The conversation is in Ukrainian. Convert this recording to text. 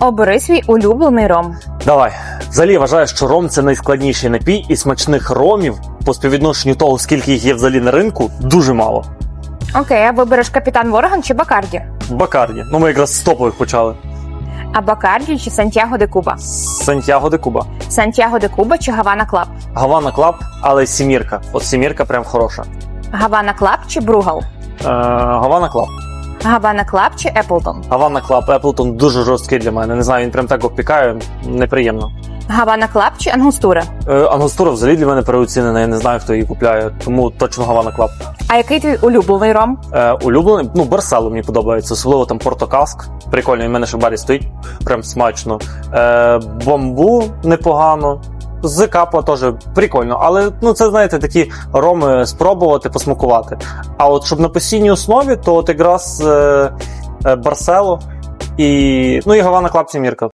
Обери свій улюблений ром. Давай. Взагалі вважаю, що ром це найскладніший напій, і смачних ромів по співвідношенню того, скільки їх є взагалі на ринку, дуже мало. Окей, а вибереш капітан Вороган чи Бакарді? Бакарді. Ну ми якраз з топових почали. А Бакарді чи Сантьяго де Куба? Сантьяго де Куба. Сантьяго де Куба чи Гавана Клаб? Гавана Клаб, але сімірка. От сімірка прям хороша. Гавана Клаб чи Бругал? Е, Гавана Клаб. Гавана Клаб чи Еплтон? Гавана Клаб, Еплтон дуже жорсткий для мене. Не знаю, він прям так обпікає, неприємно. Гавана Клаб чи Ангустура? Е, Ангостура взагалі для мене переоцінена, я не знаю, хто її купляє, тому точно Гавана Клаб. А який твій улюблений ром? Е, улюблений, ну, Барсело мені подобається, особливо там Портокаск. Прикольно, в мене ще в барі стоїть, прям смачно. Е, бомбу непогано. З капа теж прикольно, але ну це знаєте такі роми спробувати, посмакувати. А от щоб на постійній основі, то от якраз е, е, Барсело і ну і Гавана Клаб Сімірка.